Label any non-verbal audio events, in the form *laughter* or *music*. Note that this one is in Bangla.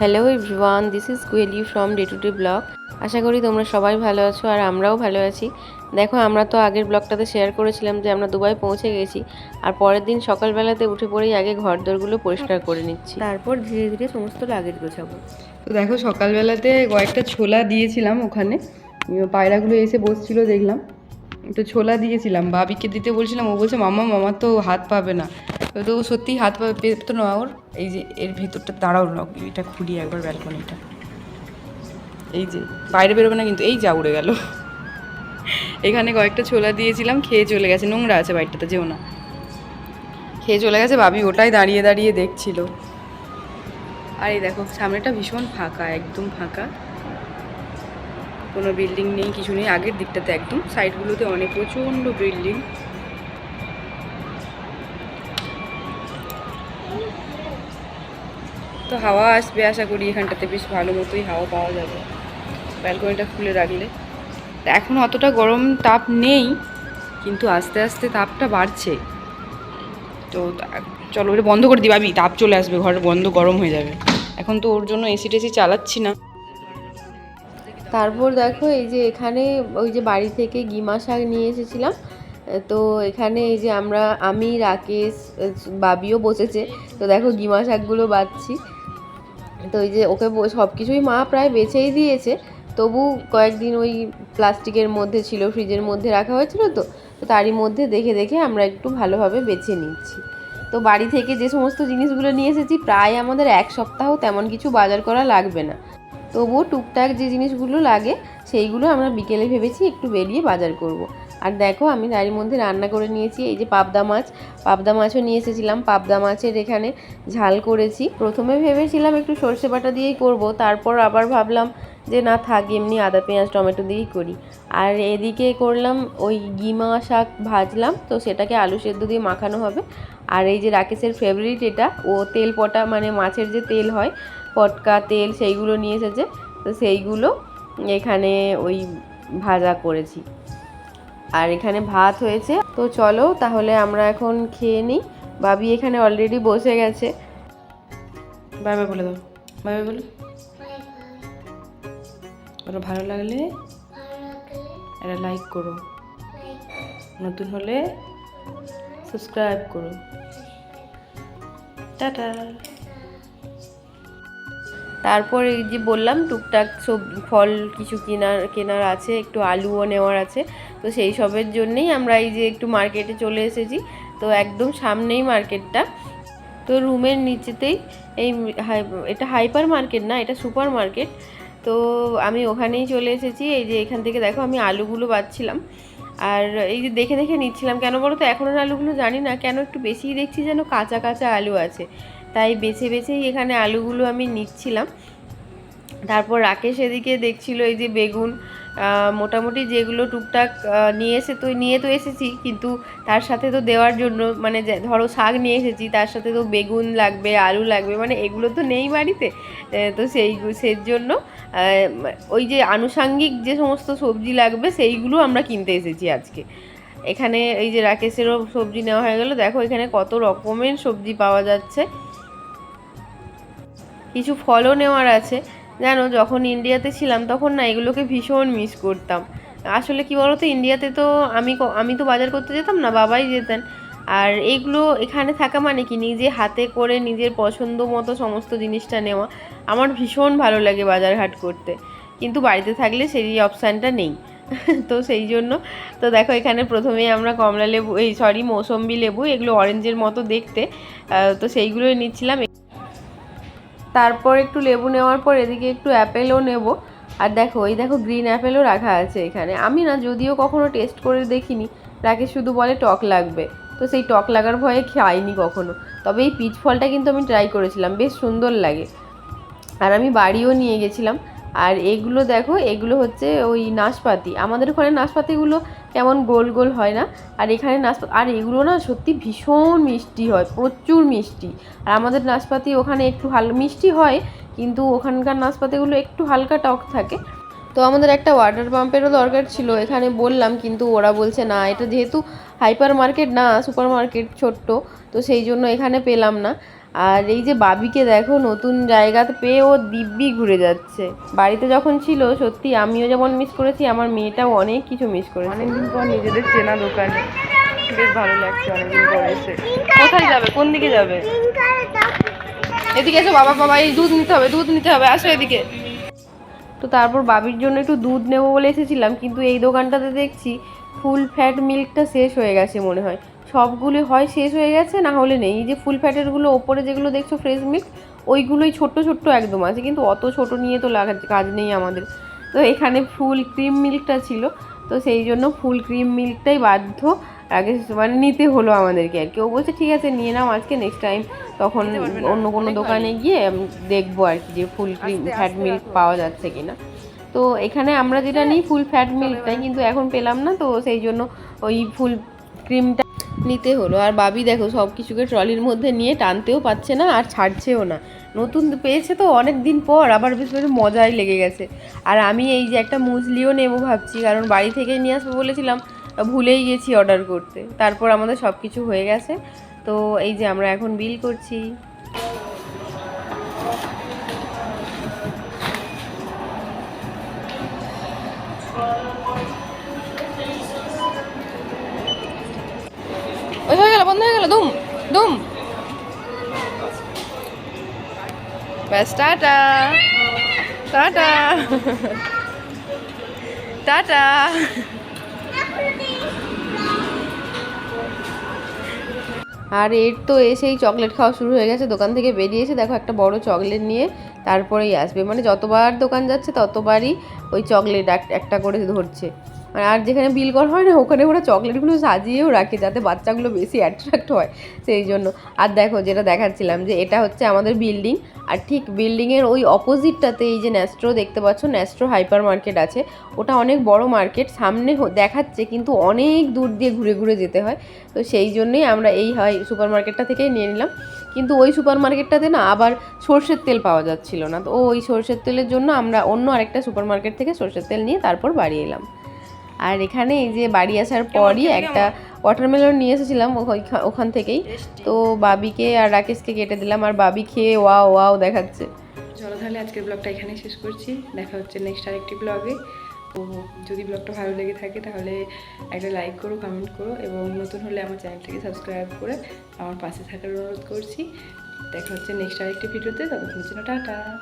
Hello everyone this is Koyeli from day to day vlog আশা করি তোমরা সবাই ভালো আছো আর আমরাও ভালো আছি। দেখো আমরা তো আগের ব্লগটাতে শেয়ার করেছিলাম যে আমরা দুবাই পৌঁছে গেছি আর পরের দিন সকালবেলাতে উঠে পড়েই আগে ঘর দরগুলো পরিষ্কার করে নিচ্ছি। তারপর ধীরে ধীরে সমস্ত লাগেজ গোছাবো। তো দেখো সকালবেলাতে কয়েকটা ছোলা দিয়েছিলাম ওখানে। পায়রাগুলো এসে বসছিল দেখলাম। তো ছোলা দিয়েছিলাম বাবিকে দিতে বলছিলাম, ও বলছে মামা মামা তো হাত পাবে না। তো ও সত্যিই হাত পাবে পেতো না ওর, এই যে এর ভেতরটা, দাঁড়াও না, এটা খুঁড়ি একবার ব্যালকনিটা। এই যে, বাইরে বেরোবে না কিন্তু, এই যা উড়ে গেল। এখানে কয়েকটা ছোলা দিয়েছিলাম, খেয়ে চলে গেছে, নোংরা আছে বাড়িটাতে, যেও না। খেয়ে চলে গেছে বাবি ওটাই দাঁড়িয়ে দাঁড়িয়ে দেখছিল। আর এই দেখো, সামনেটা ভীষণ ফাঁকা, একদম ফাঁকা। কোনো বিল্ডিং নেই, কিছু নেই। আগের দিকটাতে একদম। সাইডগুলোতে অনেক প্রচণ্ড বিল্ডিং তো হাওয়া আসবে আশা করি এখানটাতে। বেশ ভালো মতোই হাওয়া পাওয়া যাবে। ব্যালকনিটা খুলে রাখলে। এখন অতটা গরম তাপ নেই, কিন্তু আস্তে আস্তে তাপটা বাড়ছে। তো চলো ওটা বন্ধ করে দিই ভাবি তাপ চলে আসবে। ঘর বন্ধ, গরম হয়ে যাবে। এখন তো ওর জন্য এসি টেসি চালাচ্ছি না। তারপর দেখো এই যে এখানে ওই যে বাড়ি থেকে গিমা শাক নিয়ে এসেছিলাম, তো এখানে এই যে আমরা, আমি, রাকেশ, বাবিও বসেছে, তো দেখো গিমা শাকগুলো বাচ্ছি তো এই যে ওকে সব কিছুই মা প্রায় বেছেই দিয়েছে, তবু কয়েকদিন ওই প্লাস্টিকের মধ্যে ছিল, ফ্রিজের মধ্যে রাখা হয়েছিল তো তো তারই মধ্যে দেখে দেখে আমরা একটু ভালোভাবে বেছে নিচ্ছি। তো বাড়ি থেকে যে সমস্ত জিনিসগুলো নিয়ে এসেছি, প্রায় আমাদের এক সপ্তাহ তেমন কিছু বাজার করা লাগবে না। তবুও টুকটাক যে জিনিসগুলো লাগে, সেইগুলো আমরা বিকেলে ভেবেছি একটু বেরিয়ে বাজার করব। আর দেখো, আমি তারই মধ্যে রান্না করে নিয়েছি, এই যে পাবদা মাছ। পাবদা মাছও নিয়ে এসেছিলাম, পাবদা মাছের এখানে ঝাল করেছি। প্রথমে ভেবেছিলাম একটু সর্ষে বাটা দিয়েই করব, তারপর আবার ভাবলাম যে না থাক, এমনি আদা, পেঁয়াজ, টমেটো দিয়েই করি। আর এদিকে করলাম ওই গিমা শাক ভাজলাম, তো সেটাকে আলু সেদ্ধ দিয়ে মাখানো হবে। আর এই যে রাকেশের ফেভারিট এটা, ও তেল পটা মানে মাছের যে তেল হয় পটকা তেল সেইগুলো নিয়ে এসেছে। তো সেইগুলো এখানে ওই ভাজা করেছি। আর এখানে ভাত হয়েছে। তো চলো তাহলে আমরা এখন খেয়ে নিই। বাবি এখানে অলরেডি বসে গেছে। বাই বলে দাও। বাই বলো। বলো ভালো লাগলে এটা লাইক করো। নতুন হলে সাবস্ক্রাইব করো। টাটা। তারপর এই যে বললাম, টুকটাক সব ফল কিছু কেনার কেনার আছে, একটু আলুও নেওয়ার আছে। তো সেই সবের জন্যেই আমরা এই যে একটু মার্কেটে চলে এসেছি। তো একদম সামনেই মার্কেটটা। তো রুমের নিচেতেই এই এটা হাইপার মার্কেট না, এটা সুপার মার্কেট। তো আমি ওখানেই চলে এসেছি। এই যে এখান থেকে দেখো আমি আলুগুলো বাচ্ছিলাম আর এই যে দেখে দেখে নিচ্ছিলাম। কেন বলো তো এখনের আলুগুলো জানি না, কেন একটু বেশিই দেখছি যেন কাঁচা কাঁচা আলু আছে। তাই বেছে বেছেই এখানে আলুগুলো আমি নিচ্ছিলাম। তারপর রাকেশ এদিকে দেখছিল এই যে বেগুন মোটামুটি যেগুলো টুকটাক নিয়ে এসে তো, নিয়ে তো এসেছি, কিন্তু তার সাথে তো দেওয়ার জন্য মানে ধরো শাক নিয়ে এসেছি, তার সাথে তো বেগুন লাগবে, আলু লাগবে মানে এগুলো তো নেই বাড়িতে। তো সেই সেই জন্য ওই যে আনুষাঙ্গিক যে সমস্ত সবজি লাগবে, সেইগুলো আমরা কিনতে এসেছি আজকে। এখানে এই যে রাকেশেরও সবজি নেওয়া হয়ে গেল, দেখো এখানে কত রকমের সবজি পাওয়া যাচ্ছে। কিছু ফলও নেওয়ার আছে। জানো, যখন ইন্ডিয়াতে ছিলাম, তখন না এগুলোকে ভীষণ মিস করতাম। আসলে কি বলতো, ইন্ডিয়াতে তো আমি আমি তো বাজার করতে যেতাম না, বাবাই যেতেন। আর এইগুলো এখানে থাকা মানে কি, নিজে হাতে করে নিজের পছন্দ মতো সমস্ত জিনিসটা নেওয়া। আমার ভীষণ ভালো লাগে বাজার হাট করতে। কিন্তু বাড়িতে থাকলে সেই অপশানটা নেই। *laughs* তো সেই জন্য, তো দেখো এখানে প্রথমেই আমরা কমলা লেবু, এই সরি মৌসম্বি লেবু, এগুলো অরেঞ্জের মতো দেখতে। তো সেইগুলোই নিচ্ছিলাম। তারপর একটু লেবু নেওয়ার পর এদিকে একটু অ্যাপেলও নেব। আর দেখো, এই দেখো গ্রিন অ্যাপেলও রাখা আছে এখানে। আমি না যদিও কখনো টেস্ট করে দেখিনি রাকেশ শুধু বলে টক লাগবে। তো সেই টক লাগার ভয়ে খাইনি কখনো। তবে এই পিচ ফলটা কিন্তু আমি ট্রাই করেছিলাম, বেশ সুন্দর লাগে। আর আমি বাড়িও নিয়ে গেছিলাম। আর এগুলো দেখো, এগুলো হচ্ছে ওই নাশপাতি। আমাদের ওখানে নাশপাতিগুলো কেমন গোল গোল হয় না। আর এখানে নাশপাতি, আর এগুলো না সত্যি ভীষণ মিষ্টি হয়, প্রচুর মিষ্টি। আর আমাদের নাশপাতি ওখানে একটু হাল, মিষ্টি হয়, কিন্তু ওখানকার নাশপাতিগুলো একটু হালকা টক থাকে। তো আমাদের একটা ওয়াটার পাম্পেরও দরকার ছিল, এখানে বললাম, কিন্তু ওরা বলছে না, এটা যেহেতু হাইপার মার্কেট না সুপার মার্কেট ছোট্ট, তো সেই জন্য এখানে পেলাম না। আর এই যে বাবিকে দেখো নতুন জায়গাতে পেয়ে ও দিব্যি ঘুরে যাচ্ছে। বাড়িতে যখন ছিল সত্যি আমিও যেমন মিস করেছি আমার মেয়েটাও অনেক কিছু মিস করেছে। অনেকদিন পর নিজেদের চেনা দোকানে। বেশ ভালো লাগছে অনেকদিন পর এসে। কোথায় যাবে? কোন দিকে যাবে? এদিকে এসো বাবা বাবা এই দুধ নিতে হবে দুধ নিতে হবে আসো এদিকে। তো তারপর বাবির জন্য একটু দুধ নেব বলে এসেছিলাম কিন্তু এই দোকানটাতে দেখছি ফুল ফ্যাট মিল্কটা শেষ হয়ে গেছে মনে হয়। সবগুলি হয় শেষ হয়ে গেছে না হলে নেই। এই যে ফুল ফ্যাটেরগুলো ওপরে যেগুলো দেখছ ফ্রেশ মিল্ক ওইগুলোই ছোট্ট ছোট্ট একদম আছে কিন্তু অত ছোট নিয়ে তো লাগা কাজ নেই আমাদের। তো এখানে ফুল ক্রিম মিল্কটা ছিল তো সেই জন্য ফুল ক্রিম মিল্কটাই বাধ্য আগে মানে নিতে হলো আমাদেরকে আর কি। ও বলছে ঠিক আছে নিয়ে নাও আজকে নেক্সট টাইম তখন অন্য কোনো দোকানে গিয়ে দেখব আর কি যে ফুল ক্রিম ফ্যাট মিল্ক পাওয়া যাচ্ছে কিনা। তো এখানে আমরা যেটা নিই ফুল ফ্যাট মিল্কটাই কিন্তু এখন পেলাম না তো সেই জন্য ওই ফুল ক্রিমটা নিতে হলো। আর বাবি দেখো সব কিছুকে ট্রলির মধ্যে নিয়ে টানতেও পাচ্ছে না আর ছাড়ছেও না। নতুন পেয়েছে তো অনেক দিন পর, আবার বেশ বেশ মজাই লেগে গেছে। আর আমি এই যে একটা মুজলিও নেব ভাবছি, কারণ বাড়ি থেকে নিয়ে আসব বলেছিলাম, ভুলেই গেছি অর্ডার করতে। তারপর আমাদের সব কিছু হয়ে গেছে। তো এই যে আমরা এখন বিল করছি। ওই দুম দুম। ব্যাস, টাটা। টাটা। টাটা। আর এর তো এসেই চকলেট খাওয়া শুরু হয়ে গেছে। দোকান থেকে বেরিয়েছে দেখো একটা বড় চকলেট নিয়ে তারপরেই আসবে। মানে যতবার দোকান যাচ্ছে, ততবারই ওই চকলেট একটা করে ধরছে। আর আর যেখানে বিল করা হয় না, ওখানে ওরা চকলেটগুলো সাজিয়েও রাখে যাতে বাচ্চাগুলো বেশি অ্যাট্রাক্ট হয় সেই জন্য। আর দেখো যেটা দেখাচ্ছিলাম যে এটা হচ্ছে আমাদের বিল্ডিং, আর ঠিক বিল্ডিংয়ের ওই অপোজিটটাতে এই যে ন্যাস্ট্রো দেখতে পাচ্ছ ন্যাস্ট্রো হাইপার মার্কেট আছে। ওটা অনেক বড় মার্কেট সামনে দেখাচ্ছে কিন্তু অনেক দূর দিয়ে ঘুরে ঘুরে যেতে হয়। তো সেই জন্যই আমরা এই হয় সুপার মার্কেটটা থেকেই নিয়ে নিলাম। কিন্তু ওই সুপার মার্কেটটাতে না আবার সর্ষের তেল পাওয়া যাচ্ছিল না। তো ওই সর্ষের তেলের জন্য আমরা অন্য আরেকটা সুপার মার্কেট থেকে সর্ষের তেল নিয়ে তারপর বাড়ি এলাম। আর এখানে এই যে বাড়ি আসার পরই একটা ওয়াটারমেলন নিয়ে এসেছিলাম ওখান- থেকেই। তো বাবিকে আর রাকেশকে কেটে দিলাম আর বাবি খেয়ে ওয়া ওয়াও দেখাচ্ছে। চলো তাহলে আজকের ব্লগটা এখানেই শেষ করছি। দেখা হচ্ছে নেক্সট আরেকটি ব্লগে। তো যদি ব্লগটা ভালো লেগে থাকে তাহলে একটা লাইক করো কমেন্ট করো এবং নতুন হলে আমার চ্যানেলটাকে সাবস্ক্রাইব করে আমার পাশে থাকার অনুরোধ করছি। দেখা হচ্ছে নেক্সট আরেকটি ভিডিওতে। ততক্ষণ জন্য টাটা।